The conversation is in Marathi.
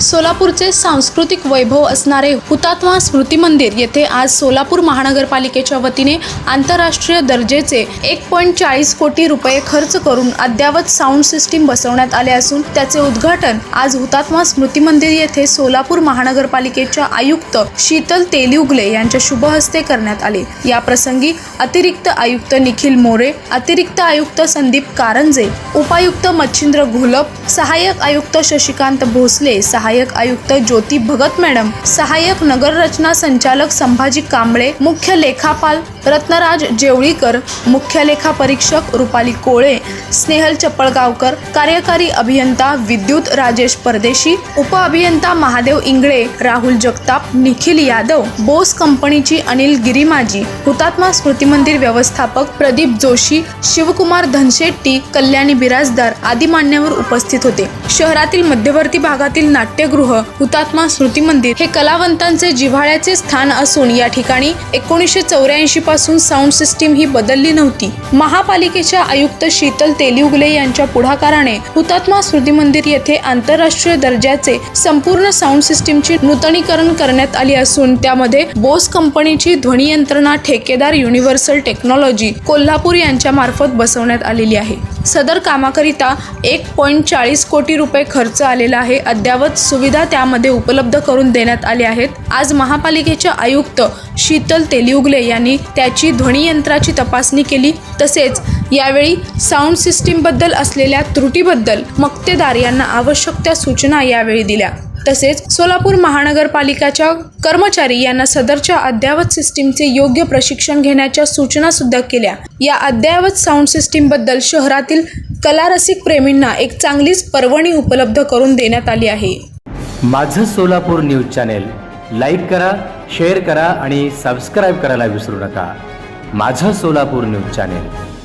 सोलापूरचे सांस्कृतिक वैभव असणारे हुतात्मा स्मृती मंदिर येथे आज सोलापूर महानगरपालिकेच्या वतीने आंतरराष्ट्रीय दर्जेचे एक पॉईंट चाळीस कोटी रुपये खर्च करून अद्ययावत साऊंड सिस्टीम बसवण्यात आले असून त्याचे उद्घाटन आज हुतात्मा स्मृती मंदिर येथे सोलापूर महानगरपालिकेच्या आयुक्त शीतल तेलिउगले यांच्या शुभ हस्ते करण्यात आले. या प्रसंगी अतिरिक्त आयुक्त निखिल मोरे अतिरिक्त आयुक्त संदीप कारंजे उपायुक्त मच्छिंद्र घोलप सहाय्यक आयुक्त शशिकांत भोसले सहा सहाय्यक आयुक्त ज्योती भगत मॅडम सहाय्यक नगररचना संचालक संभाजी कांबळे मुख्य लेखापाल रत्नराज जेवळीकर मुख्य लेखा परीक्षक रुपाली कोळे स्नेहल चपळगावकर कार्यकारी अभियंता विद्युत राजेश परदेशी उपअभियंता महादेव इंगळे राहुल जगताप निखिल यादव बोस कंपनीची अनिल गिरीमाजी हुतात्मा स्मृती मंदिर व्यवस्थापक प्रदीप जोशी शिवकुमार धनशेट्टी कल्याणी बिराजदार आदी मान्यवर उपस्थित होते. शहरातील मध्यवर्ती भागातील नाट्यगृह हुतात्मा स्मृती मंदिर हे कलावंतांचे जिव्हाळ्याचे स्थान असून या ठिकाणी एकोणीसशे चौऱ्याऐंशी पासून साऊंड सिस्टीम ही बदलली नव्हती. महापालिकेच्या आयुक्त शीतल तेलिउगले यांच्या पुढाकाराने हुतात्मा स्मृती मंदिर येथे आंतरराष्ट्रीय दर्जाचे संपूर्ण साऊंड सिस्टीमची नूतनीकरण करण्यात आली असून त्यामध्ये बोस कंपनीची ध्वनी यंत्रणा ठेकेदार युनिव्हर्सल टेक्नॉलॉजी कोल्हापूर यांच्या मार्फत बसवण्यात आलेली आहे. सदर कामाकरिता एक पॉईंट चाळीस कोटी रुपये खर्च आलेला आहे. अद्ययावत सुविधा त्यामध्ये उपलब्ध करून देण्यात आल्या आहेत. आज महापालिकेच्या आयुक्त शीतल तेलियुगले यांनी त्याची ध्वनियंत्राची तपासणी केली. तसेच यावेळी साऊंड सिस्टीमबद्दल असलेल्या त्रुटीबद्दल मक्तेदार यांना आवश्यक त्या सूचना यावेळी दिल्या. तसेच सोलापूर महानगरपालिकाच्या कर्मचारी यांना सदरच्या अद्ययावत सिस्टीमचे योग्य प्रशिक्षण घेण्याच्या सूचना सुद्धा केल्या. या अद्ययावत साऊंड सिस्टीमबद्दल शहरातील कलारसिक प्रेमींना एक चांगलीच पर्वणी उपलब्ध करून देण्यात आली आहे. माझं सोलापूर न्यूज चॅनेल लाईक करा शेअर करा आणि सबस्क्राईब करायला विसरू नका. माझं सोलापूर न्यूज चॅनेल.